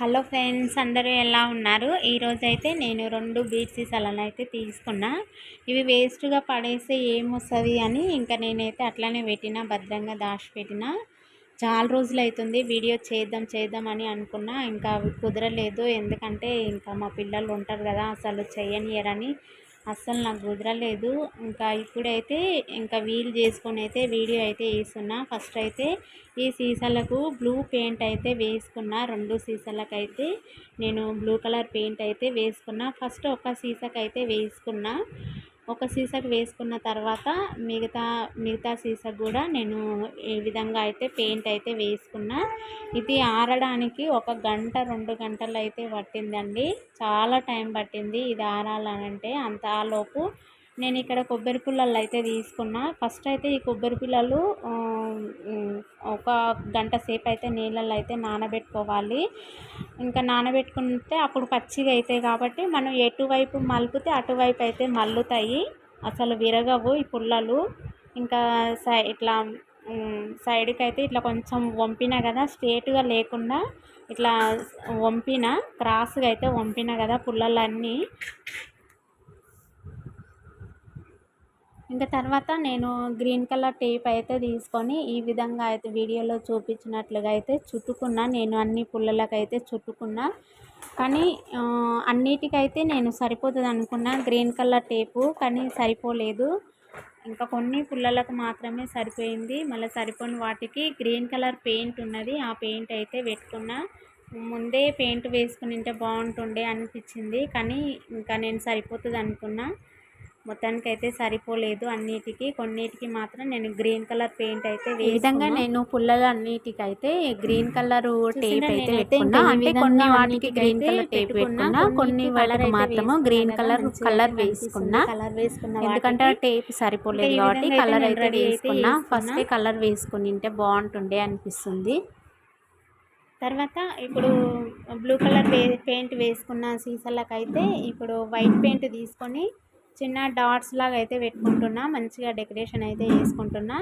Hello friends అందరూ ఎలా ఉన్నారు? ఈరోజు అయితే నేను రెండు బీట్ సీసాలను అయితే తీసుకున్నా. ఇవి వేస్ట్గా పడేస్తే ఏమొస్తుంది అని ఇంకా నేనైతే అట్లానే పెట్టిన భద్రంగా దాచిపెట్టిన. చాలా రోజులు అవుతుంది వీడియో చేద్దాం చేద్దాం అని అనుకున్నా. ఇంకా అవి కుదరలేదు. ఎందుకంటే ఇంకా మా పిల్లలు ఉంటారు కదా అసలు చేయనియరని అస్సలు నాకు కుదరలేదు. ఇంకా ఇప్పుడైతే ఇంకా వీలు చేసుకొని అయితే వీడియో అయితే వేస్తున్నా. ఫస్ట్ అయితే ఈ సీసాలకు బ్లూ పెయింట్ అయితే వేసుకున్నా. రెండు సీసాలకైతే నేను బ్లూ కలర్ పెయింట్ అయితే వేసుకున్నా. ఫస్ట్ ఒక సీసాకైతే అయితే వేసుకున్నా. ఒక సీసాకు వేసుకున్న తర్వాత మిగతా మిగతా సీసాకు కూడా నేను ఈ విధంగా అయితే పెయింట్ అయితే వేసుకున్నా ఇది ఆరడానికి ఒక గంట రెండు గంటలు అయితే పట్టిందండి. చాలా టైం పట్టింది ఇది ఆరాలంటే అంతలోపు నేను ఇక్కడ కొబ్బరి పుల్లలు అయితే తీసుకున్నా. ఫస్ట్ అయితే ఈ కొబ్బరి పిల్లలు ఒక గంట సేపు అయితే నీళ్ళల్లో అయితే నానబెట్టుకోవాలి. ఇంకా నానబెట్టుకుంటే అప్పుడు పచ్చిగా అవుతాయి కాబట్టి మనం ఎటువైపు మలిపితే అటువైపు అయితే మల్లుతాయి. అసలు విరగవు ఈ పుల్లలు. ఇంకా సై ఇట్లా సైడ్కి అయితే ఇట్లా కొంచెం వంపిన కదా స్ట్రేట్గా లేకుండా ఇట్లా వంపిన క్రాస్గా అయితే వంపిన కదా పుల్లలన్నీ. ఇంకా తర్వాత నేను గ్రీన్ కలర్ టేప్ అయితే తీసుకొని ఈ విధంగా అయితే వీడియోలో చూపించినట్లుగా అయితే చుట్టుకున్నా. నేను అన్ని పుల్లలకైతే చుట్టుకున్నా. కానీ అన్నిటికైతే నేను సరిపోతుంది అనుకున్నా గ్రీన్ కలర్ టేపు కానీ సరిపోలేదు. ఇంకా కొన్ని పుల్లలకు మాత్రమే సరిపోయింది. మళ్ళీ సరిపోని వాటికి గ్రీన్ కలర్ పెయింట్ ఉన్నది. ఆ పెయింట్ అయితే పెట్టుకున్నా. ముందే పెయింట్ వేసుకుని ఉంటే బాగుంటుండే అనిపించింది. కానీ ఇంకా నేను సరిపోతుంది అనుకున్నా. మొత్తానికి అయితే సరిపోలేదు. అన్నిటికి కొన్నిటికి మాత్రం నేను గ్రీన్ కలర్ పెయింట్ అయితే ఈ విధంగా నేను పుల్లలు అన్నిటికి అయితే గ్రీన్ కలర్ టేప్ అయితే పెట్టుకున్నా. అంటే కొన్ని వాటికి గ్రీన్ కలర్ టేప్ పెట్టుకున్నా. కొన్ని వాళ్ళకి మాత్రము గ్రీన్ కలర్ కలర్ వేసుకున్నా. కలర్ వేసుకున్న ఎందుకంటే టేప్ సరిపోలేదు కాబట్టి కలర్ అయితే వేసుకున్నా. ఫస్ట్ కలర్ వేసుకుని ఉంటే బాగుంటుండే అనిపిస్తుంది. తర్వాత ఇప్పుడు బ్లూ కలర్ పెయింట్ వేసుకున్న సీసాలకైతే ఇప్పుడు వైట్ పెయింట్ తీసుకొని చిన్న డాట్స్ లాగా అయితే పెట్టుకుంటున్నా. మంచిగా డెకరేషన్ అయితే వేసుకుంటున్నా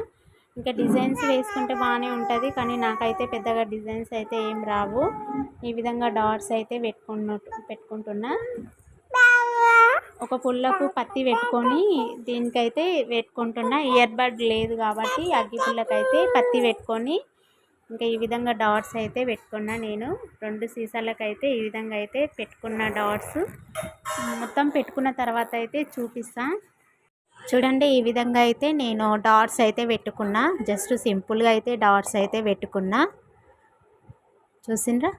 ఇంకా డిజైన్స్ వేసుకుంటే బాగానే ఉంటుంది కానీ నాకైతే పెద్దగా డిజైన్స్ అయితే ఏం రావు. ఈ విధంగా డాట్స్ అయితే పెట్టుకున్న పెట్టుకుంటున్నా. ఒక పుల్లకు పత్తి పెట్టుకొని దీనికైతే పెట్టుకుంటున్నా. ఇయర్ బడ్ లేదు కాబట్టి అగ్గి పుల్లకైతే పత్తి పెట్టుకొని ఇంకా ఈ విధంగా డాట్స్ అయితే పెట్టుకున్నా నేను. రెండు సీసాలకైతే ఈ విధంగా అయితే పెట్టుకున్న డాట్స్. మొత్తం పెట్టుకున్న తర్వాత అయితే చూపిస్తా. చూడండి ఈ విధంగా అయితే నేను డాట్స్ అయితే పెట్టుకున్నా. జస్ట్ సింపుల్గా అయితే డాట్స్ అయితే పెట్టుకున్నా. చూసిండ్రా?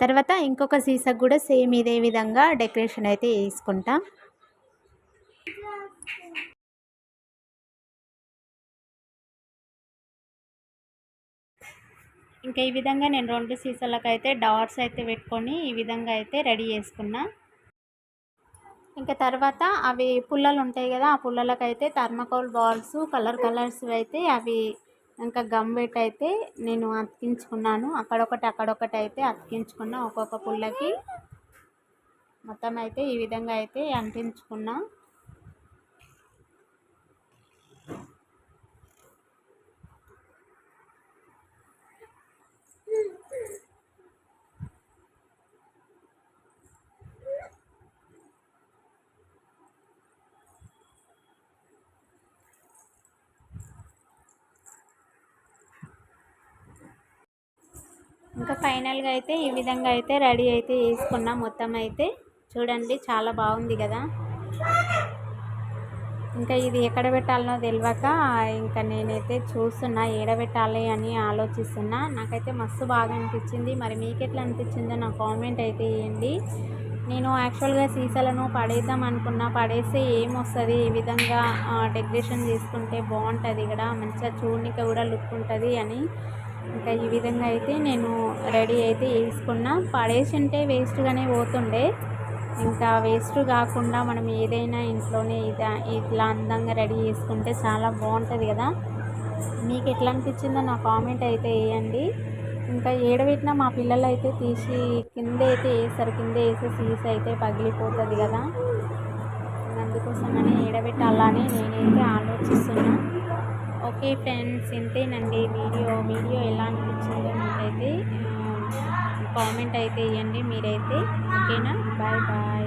తర్వాత ఇంకొక సీసాకు కూడా సేమ్ ఇదే విధంగా డెకరేషన్ అయితే వేసుకుంటా. ఇంకా ఈ విధంగా నేను రెండు సీసాలకు అయితే డాట్స్ అయితే పెట్టుకొని ఈ విధంగా అయితే రెడీ చేసుకున్నా. ఇంకా తర్వాత అవి పుల్లలు ఉంటాయి కదా ఆ పుల్లలకు అయితే థర్మకోల్ బాల్స్ కలర్ కలర్స్ అయితే అవి ఇంకా గమ్ పెట్టి అయితే నేను అతికించుకున్నాను. అక్కడొకటి అక్కడొకటి అయితే అతికించుకున్నా ఒక్కొక్క పుల్లకి. మొత్తం అయితే ఈ విధంగా అయితే అంటించుకున్నా. ఇంకా ఫైనల్గా అయితే ఈ విధంగా అయితే రెడీ అయితే వేసుకున్నాం. మొత్తం అయితే చూడండి చాలా బాగుంది కదా. ఇంకా ఇది ఎక్కడ పెట్టాలనో తెలియక ఇంకా నేనైతే చూస్తున్నా ఏడ పెట్టాలి అని ఆలోచిస్తున్నా. నాకైతే మస్తు బాగా అనిపించింది. మరి మీకు ఎట్లా అనిపించిందో నా కామెంట్ అయితే వేయండి నేను యాక్చువల్గా సీసాలను పడేద్దాం అనుకున్నా. పడేస్తే ఏమొస్తుంది? ఈ విధంగా డెకరేషన్ చేసుకుంటే బాగుంటుంది ఇక్కడ మంచిగా చూడనిక కూడా లుక్ ఉంటుంది అని ఇంకా ఈ విధంగా అయితే నేను రెడీ అయితే వేసుకున్నా. పడేసి ఉంటే వేస్ట్గానే పోతుండే. ఇంకా వేస్ట్ కాకుండా మనం ఏదైనా ఇంట్లోనే ఇదా ఇట్లా అందంగా రెడీ చేసుకుంటే చాలా బాగుంటుంది కదా. మీకు ఎట్లా అనిపించిందో నా కామెంట్ అయితే వేయండి. ఇంకా ఏడబెట్టిన మా పిల్లలు అయితే తీసి కింద అయితే వేస్తారు. కింద వేసే సీస్ అయితే పగిలిపోతుంది కదా. అందుకోసమని ఏడబెట్టాలని నేనైతే ఆలోచిస్తున్నాను ఓకే ఫ్రెండ్స్ ఇంతేనండి. వీడియో వీడియో ఎలా అనిపించిందో నాకైతే కామెంట్ అయితే ఇవ్వండి మీరైతే. ఓకేనా? Bye bye.